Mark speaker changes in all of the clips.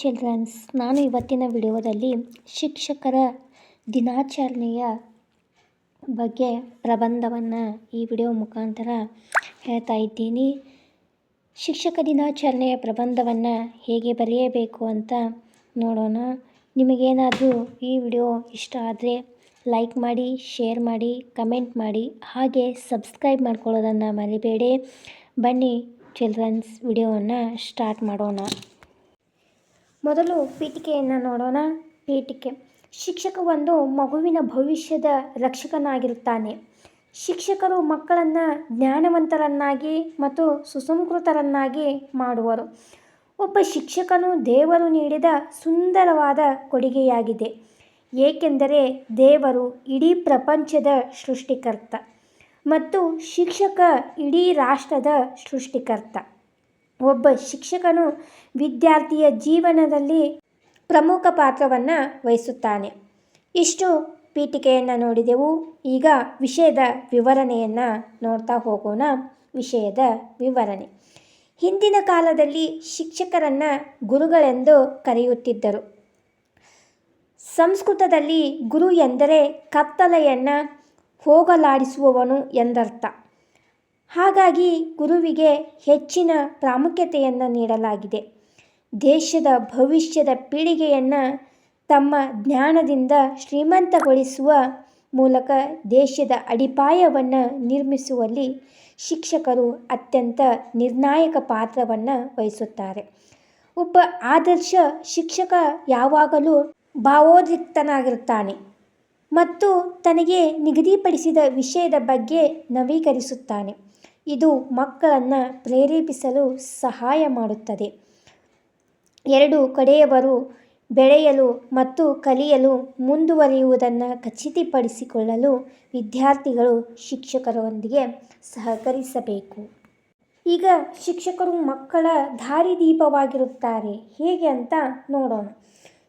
Speaker 1: Children's ನಾನು ಇವತ್ತಿನ ವಿಡಿಯೋದಲ್ಲಿ ಶಿಕ್ಷಕರ ದಿನಾಚರಣೆಯ ಬಗ್ಗೆ ಪ್ರಬಂಧವನ್ನು ಈ ವಿಡಿಯೋ ಮುಖಾಂತರ ಹೇಳ್ತಾ ಇದ್ದೀನಿ. ಶಿಕ್ಷಕ ದಿನಾಚರಣೆಯ ಪ್ರಬಂಧವನ್ನು ಹೇಗೆ ಬರೆಯಬೇಕು ಅಂತ ನೋಡೋಣ. ನಿಮಗೇನಾದರೂ ಈ ವಿಡಿಯೋ ಇಷ್ಟ ಆದರೆ ಲೈಕ್ ಮಾಡಿ, ಶೇರ್ ಮಾಡಿ, ಕಮೆಂಟ್ ಮಾಡಿ, ಹಾಗೆ ಸಬ್ಸ್ಕ್ರೈಬ್ ಮಾಡ್ಕೊಳ್ಳೋದನ್ನು ಮರಿಬೇಡಿ. ಬನ್ನಿ ಚಿಲ್ಡ್ರನ್ಸ್ ವಿಡಿಯೋವನ್ನು ಸ್ಟಾರ್ಟ್ ಮಾಡೋಣ. ಮೊದಲು ಪೀಠಿಕೆಯನ್ನು ನೋಡೋಣ. ಪೀಠಿಕೆ. ಶಿಕ್ಷಕ ಒಂದು ಮಗುವಿನ ಭವಿಷ್ಯದ ರಕ್ಷಕನಾಗಿರುತ್ತಾನೆ. ಶಿಕ್ಷಕರು ಮಕ್ಕಳನ್ನು ಜ್ಞಾನವಂತರನ್ನಾಗಿ ಮತ್ತು ಸುಸಂಸ್ಕೃತರನ್ನಾಗಿ ಮಾಡುವರು. ಒಬ್ಬ ಶಿಕ್ಷಕನು ದೇವರು ನೀಡಿದ ಸುಂದರವಾದ ಕೊಡುಗೆಯಾಗಿದೆ. ಏಕೆಂದರೆ ದೇವರು ಇಡೀ ಪ್ರಪಂಚದ ಸೃಷ್ಟಿಕರ್ತ ಮತ್ತು ಶಿಕ್ಷಕ ಇಡೀ ರಾಷ್ಟ್ರದ ಸೃಷ್ಟಿಕರ್ತ. ಒಬ್ಬ ಶಿಕ್ಷಕನು ವಿದ್ಯಾರ್ಥಿಯ ಜೀವನದಲ್ಲಿ ಪ್ರಮುಖ ಪಾತ್ರವನ್ನು ವಹಿಸುತ್ತಾನೆ. ಇಷ್ಟು ಪೀಠಿಕೆಯನ್ನು ನೋಡಿದೆವು. ಈಗ ವಿಷಯದ ವಿವರಣೆಯನ್ನು ನೋಡ್ತಾ ಹೋಗೋಣ. ವಿಷಯದ ವಿವರಣೆ. ಹಿಂದಿನ ಕಾಲದಲ್ಲಿ ಶಿಕ್ಷಕರನ್ನು ಗುರುಗಳೆಂದು ಕರೆಯುತ್ತಿದ್ದರು. ಸಂಸ್ಕೃತದಲ್ಲಿ ಗುರು ಎಂದರೆ ಕತ್ತಲೆಯನ್ನು ಹೋಗಲಾಡಿಸುವವನು ಎಂದರ್ಥ. ಹಾಗಾಗಿ ಗುರುವಿಗೆ ಹೆಚ್ಚಿನ ಪ್ರಾಮುಖ್ಯತೆಯನ್ನು ನೀಡಲಾಗಿದೆ. ದೇಶದ ಭವಿಷ್ಯದ ಪೀಳಿಗೆಯನ್ನು ತಮ್ಮ ಜ್ಞಾನದಿಂದ ಶ್ರೀಮಂತಗೊಳಿಸುವ ಮೂಲಕ ದೇಶದ ಅಡಿಪಾಯವನ್ನು ನಿರ್ಮಿಸುವಲ್ಲಿ ಶಿಕ್ಷಕರು ಅತ್ಯಂತ ನಿರ್ಣಾಯಕ ಪಾತ್ರವನ್ನು ವಹಿಸುತ್ತಾರೆ. ಒಬ್ಬ ಆದರ್ಶ ಶಿಕ್ಷಕ ಯಾವಾಗಲೂ ಭಾವೋದ್ರಿಕ್ತನಾಗಿರುತ್ತಾನೆ ಮತ್ತು ತನಗೆ ನಿಗದಿಪಡಿಸಿದ ವಿಷಯದ ಬಗ್ಗೆ ನವೀಕರಿಸುತ್ತಾನೆ. ಇದು ಮಕ್ಕಳನ್ನು ಪ್ರೇರೇಪಿಸಲು ಸಹಾಯ ಮಾಡುತ್ತದೆ. ಎರಡು, ಕಡೆಯವರು ಬೆಳೆಯಲು ಮತ್ತು ಕಲಿಯಲು ಮುಂದುವರಿಯುವುದನ್ನು ಖಚಿತಪಡಿಸಿಕೊಳ್ಳಲು ವಿದ್ಯಾರ್ಥಿಗಳು ಶಿಕ್ಷಕರೊಂದಿಗೆ ಸಹಕರಿಸಬೇಕು. ಈಗ ಶಿಕ್ಷಕರು ಮಕ್ಕಳ ದಾರಿದೀಪವಾಗಿರುತ್ತಾರೆ. ಹೇಗೆ ಅಂತ ನೋಡೋಣ.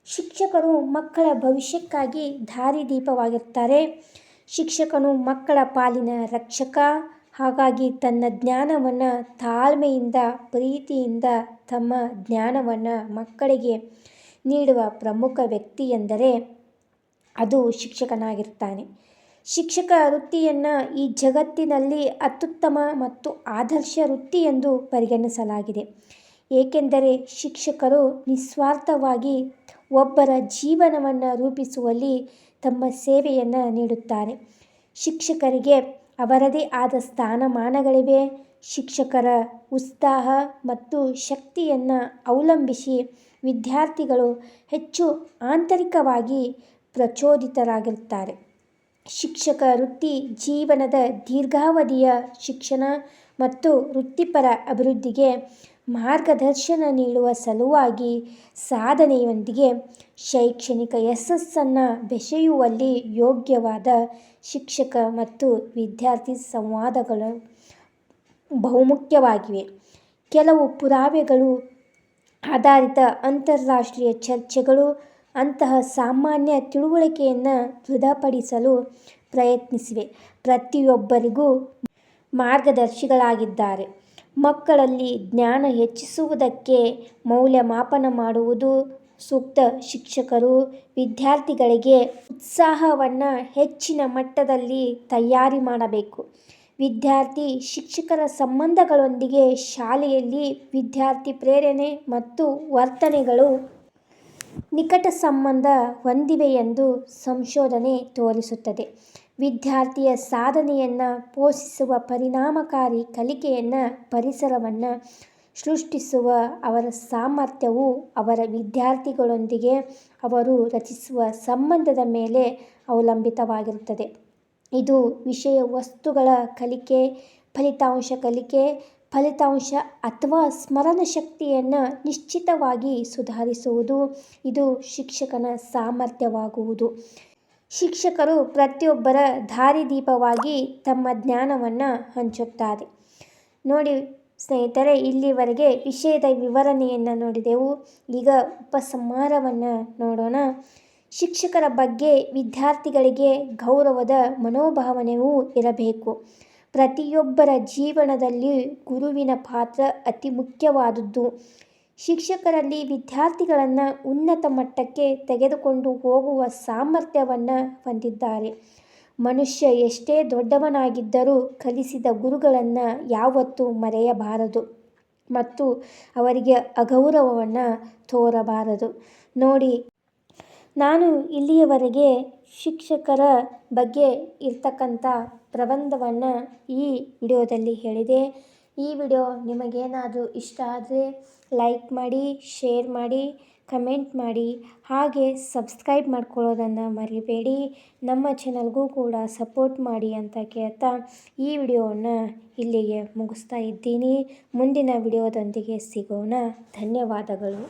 Speaker 1: ಶಿಕ್ಷಕರು ಮಕ್ಕಳ ಭವಿಷ್ಯಕ್ಕಾಗಿ ದಾರಿದೀಪವಾಗಿರ್ತಾರೆ ಶಿಕ್ಷಕನು ಮಕ್ಕಳ ಪಾಲಿನ ರಕ್ಷಕ ಹಾಗಾಗಿ ತನ್ನ ಜ್ಞಾನವನ್ನು ತಾಳ್ಮೆಯಿಂದ, ಪ್ರೀತಿಯಿಂದ ತಮ್ಮ ಜ್ಞಾನವನ್ನು ಮಕ್ಕಳಿಗೆ ನೀಡುವ ಪ್ರಮುಖ ವ್ಯಕ್ತಿ ಎಂದರೆ ಅದು ಶಿಕ್ಷಕನಾಗಿರ್ತಾನೆ. ಶಿಕ್ಷಕ ವೃತ್ತಿಯನ್ನು ಈ ಜಗತ್ತಿನಲ್ಲಿ ಅತ್ಯುತ್ತಮ ಮತ್ತು ಆದರ್ಶ ವೃತ್ತಿ ಎಂದು ಪರಿಗಣಿಸಲಾಗಿದೆ. ಏಕೆಂದರೆ ಶಿಕ್ಷಕರು ನಿಸ್ವಾರ್ಥವಾಗಿ ಒಬ್ಬರ ಜೀವನವನ್ನು ರೂಪಿಸುವಲ್ಲಿ ತಮ್ಮ ಸೇವೆಯನ್ನು ನೀಡುತ್ತಾರೆ. ಶಿಕ್ಷಕರಿಗೆ ಅವರದೇ ಆದ ಸ್ಥಾನಮಾನಗಳಿವೆ. ಶಿಕ್ಷಕರ ಉತ್ಸಾಹ ಮತ್ತು ಶಕ್ತಿಯನ್ನು ಅವಲಂಬಿಸಿ ವಿದ್ಯಾರ್ಥಿಗಳು ಹೆಚ್ಚು ಆಂತರಿಕವಾಗಿ ಪ್ರಚೋದಿತರಾಗಿರುತ್ತಾರೆ. ಶಿಕ್ಷಕ ವೃತ್ತಿ ಜೀವನದ ದೀರ್ಘಾವಧಿಯ ಶಿಕ್ಷಣ ಮತ್ತು ವೃತ್ತಿಪರ ಅಭಿವೃದ್ಧಿಗೆ ಮಾರ್ಗದರ್ಶನ ನೀಡುವ ಸಲುವಾಗಿ ಸಾಧನೆಯೊಂದಿಗೆ ಶೈಕ್ಷಣಿಕ ಯಶಸ್ಸನ್ನು ಬೆಸೆಯುವಲ್ಲಿ ಯೋಗ್ಯವಾದ ಶಿಕ್ಷಕ ಮತ್ತು ವಿದ್ಯಾರ್ಥಿ ಸಂವಾದಗಳು ಬಹುಮುಖ್ಯವಾಗಿವೆ. ಕೆಲವು ಪುರಾವೆಗಳು ಆಧಾರಿತ ಅಂತಾರಾಷ್ಟ್ರೀಯ ಚರ್ಚೆಗಳು ಅಂತಹ ಸಾಮಾನ್ಯ ತಿಳುವಳಿಕೆಯನ್ನು ದೃಢಪಡಿಸಲು ಪ್ರಯತ್ನಿಸಿವೆ. ಪ್ರತಿಯೊಬ್ಬರಿಗೂ ಮಾರ್ಗದರ್ಶಿಗಳಾಗಿದ್ದಾರೆ. ಮಕ್ಕಳಲ್ಲಿ ಜ್ಞಾನ ಹೆಚ್ಚಿಸುವುದಕ್ಕೆ ಮೌಲ್ಯಮಾಪನ ಮಾಡುವುದು ಸೂಕ್ತ. ಶಿಕ್ಷಕರು ವಿದ್ಯಾರ್ಥಿಗಳಿಗೆ ಉತ್ಸಾಹವನ್ನು ಹೆಚ್ಚಿನ ಮಟ್ಟದಲ್ಲಿ ತಯಾರಿ ಮಾಡಬೇಕು. ವಿದ್ಯಾರ್ಥಿ ಶಿಕ್ಷಕರ ಸಂಬಂಧಗಳೊಂದಿಗೆ ಶಾಲೆಯಲ್ಲಿ ವಿದ್ಯಾರ್ಥಿ ಪ್ರೇರಣೆ ಮತ್ತು ವರ್ತನೆಗಳು ನಿಕಟ ಸಂಬಂಧ ಹೊಂದಿವೆ ಎಂದು ಸಂಶೋಧನೆ ತೋರಿಸುತ್ತದೆ. ವಿದ್ಯಾರ್ಥಿಯ ಸಾಧನೆಯನ್ನು ಪೋಷಿಸುವ ಪರಿಣಾಮಕಾರಿ ಕಲಿಕೆಯನ್ನು, ಪರಿಸರವನ್ನು ಸೃಷ್ಟಿಸುವ ಅವರ ಸಾಮರ್ಥ್ಯವು ಅವರ ವಿದ್ಯಾರ್ಥಿಗಳೊಂದಿಗೆ ಅವರು ರಚಿಸುವ ಸಂಬಂಧದ ಮೇಲೆ ಅವಲಂಬಿತವಾಗಿರುತ್ತದೆ. ಇದು ವಿಷಯ ವಸ್ತುಗಳ ಕಲಿಕೆ, ಫಲಿತಾಂಶ ಕಲಿಕೆ, ಫಲಿತಾಂಶ ಅಥವಾ ಸ್ಮರಣ ಶಕ್ತಿಯನ್ನು ನಿಶ್ಚಿತವಾಗಿ ಸುಧಾರಿಸುವುದು. ಇದು ಶಿಕ್ಷಕನ ಸಾಮರ್ಥ್ಯವಾಗುವುದು. ಶಿಕ್ಷಕರು ಪ್ರತಿಯೊಬ್ಬರ ದಾರಿದೀಪವಾಗಿ ತಮ್ಮ ಜ್ಞಾನವನ್ನು ಹಂಚುತ್ತಾರೆ. ನೋಡಿ ಸ್ನೇಹಿತರೆ, ಇಲ್ಲಿವರೆಗೆ ವಿಷಯದ ವಿವರಣೆಯನ್ನು ನೋಡಿದೆವು. ಈಗ ಉಪಸಂಹಾರವನ್ನು ನೋಡೋಣ. ಶಿಕ್ಷಕರ ಬಗ್ಗೆ ವಿದ್ಯಾರ್ಥಿಗಳಿಗೆ ಗೌರವದ ಮನೋಭಾವನೆಯೂ ಇರಬೇಕು. ಪ್ರತಿಯೊಬ್ಬರ ಜೀವನದಲ್ಲಿ ಗುರುವಿನ ಪಾತ್ರ ಅತಿ ಮುಖ್ಯವಾದದ್ದು. ಶಿಕ್ಷಕರಲ್ಲಿ ವಿದ್ಯಾರ್ಥಿಗಳನ್ನು ಉನ್ನತ ಮಟ್ಟಕ್ಕೆ ತೆಗೆದುಕೊಂಡು ಹೋಗುವ ಸಾಮರ್ಥ್ಯವನ್ನು ಹೊಂದಿದ್ದಾರೆ. ಮನುಷ್ಯ ಎಷ್ಟೇ ದೊಡ್ಡವನಾಗಿದ್ದರೂ ಕಲಿಸಿದ ಗುರುಗಳನ್ನು ಯಾವತ್ತೂ ಮರೆಯಬಾರದು ಮತ್ತು ಅವರಿಗೆ ಅಗೌರವವನ್ನು ತೋರಬಾರದು. ನೋಡಿ, ನಾನು ಇಲ್ಲಿಯವರೆಗೆ ಶಿಕ್ಷಕರ ಬಗ್ಗೆ ಇರ್ತಕ್ಕಂಥ ಪ್ರಬಂಧವನ್ನು ಈ ವಿಡಿಯೋದಲ್ಲಿ ಹೇಳಿದೆ. ಈ ವಿಡಿಯೋ ನಿಮಗೇನಾದರೂ ಇಷ್ಟ ಆದರೆ ಲೈಕ್ ಮಾಡಿ ಶೇರ್ ಮಾಡಿ ಕಮೆಂಟ್ ಮಾಡಿ, ಹಾಗೆ ಸಬ್ಸ್ಕ್ರೈಬ್ ಮಾಡ್ಕೊಳ್ಳೋದನ್ನು ಮರಿಬೇಡಿ. ನಮ್ಮ ಚಾನಲ್ಗೂ ಕೂಡ ಸಪೋರ್ಟ್ ಮಾಡಿ ಅಂತ ಕೇಳ್ತಾ ಈ ವಿಡಿಯೋವನ್ನು ಇಲ್ಲಿಗೆ ಮುಗಿಸ್ತಾ ಇದ್ದೀನಿ. ಮುಂದಿನ ವಿಡಿಯೋದೊಂದಿಗೆ ಸಿಗೋಣ. ಧನ್ಯವಾದಗಳು.